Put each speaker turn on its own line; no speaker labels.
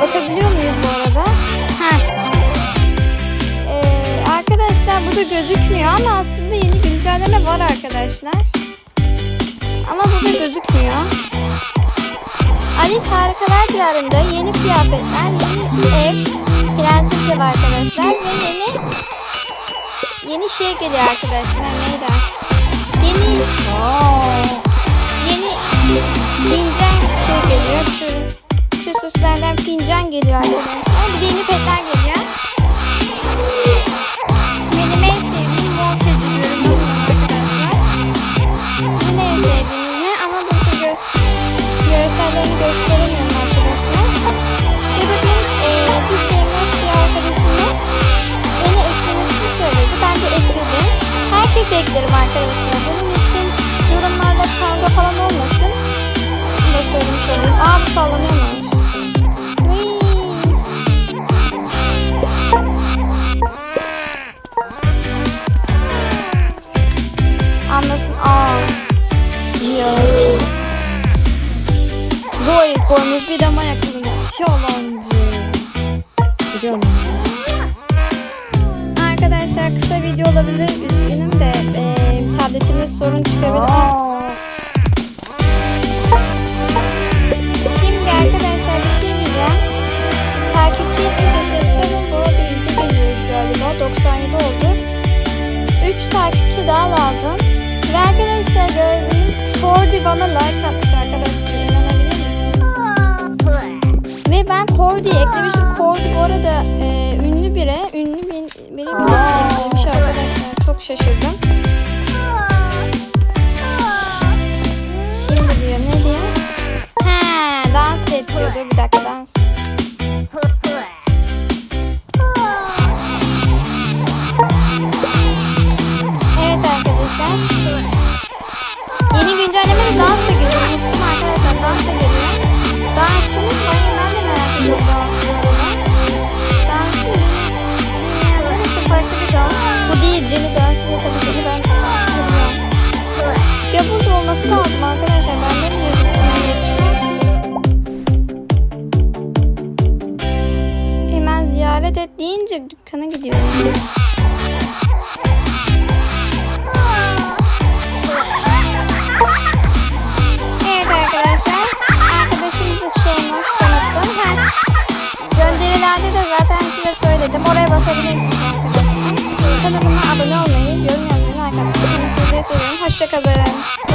Bakabiliyor muyuz bu arada? Ha. Ee, arkadaşlar burada gözükmüyor ama aslında yeni güncelleme var arkadaşlar. Ama burada gözükmüyor. Alice Harikalar Diyarı'nda yeni kıyafetler, yeni ev, prenses ev arkadaşlar ve yeni yeni şey geliyor arkadaşlar. Neydi? Yeni yeni Eklerim arkadaşlar. Bunun için yorumlarda kavga falan olmasın. Bunu da söylemiş olayım. Aa bu sallanıyor mu? Anlasın. Aa. Yok. Zoe koymuş bir de mayaklığını. Yalancı. Gidiyorum. Kısa video olabilir. Üzgünüm de e, tabletimiz sorun çıkabilir. Aa. Şimdi arkadaşlar bir şey diyeceğim. Takipçi için teşekkür ederim. Bu arada 100'e geliyoruz galiba. 97 oldu. 3 takipçi daha lazım. Ve arkadaşlar gördüğünüz Cordy bana like atmış arkadaşlar. İnanabilir misiniz? Ve ben Cordy'yi eklemiştim. Cordy bu arada e, ünlü biri. Ünlü bir, biri arkadaşlar. Şaşırdım. Şimdi diyor ne diyor? He dans et. Dur bir dakika dans. Evet arkadaşlar. Yeni güncellemede dans da geliyor. Unuttum arkadaşlar dans da geliyor. Dansımız var ben de merak ediyorum arada. Dansı bilmeyenler için farklı bir dans. Bu değil Jenny dansı olması lazım arkadaşlar. Ben yazıyorum? Hemen ziyaret et deyince dükkana gidiyorum. Evet arkadaşlar. Arkadaşımız Şeymoş tanıttım. Ha. Gönderilerde de zaten size söyledim. Oraya bakabilirsiniz arkadaşlar. Kanalıma abone olmayı, yorum yazmayı, like atmayı. Sizleri seviyorum. Hoşçakalın.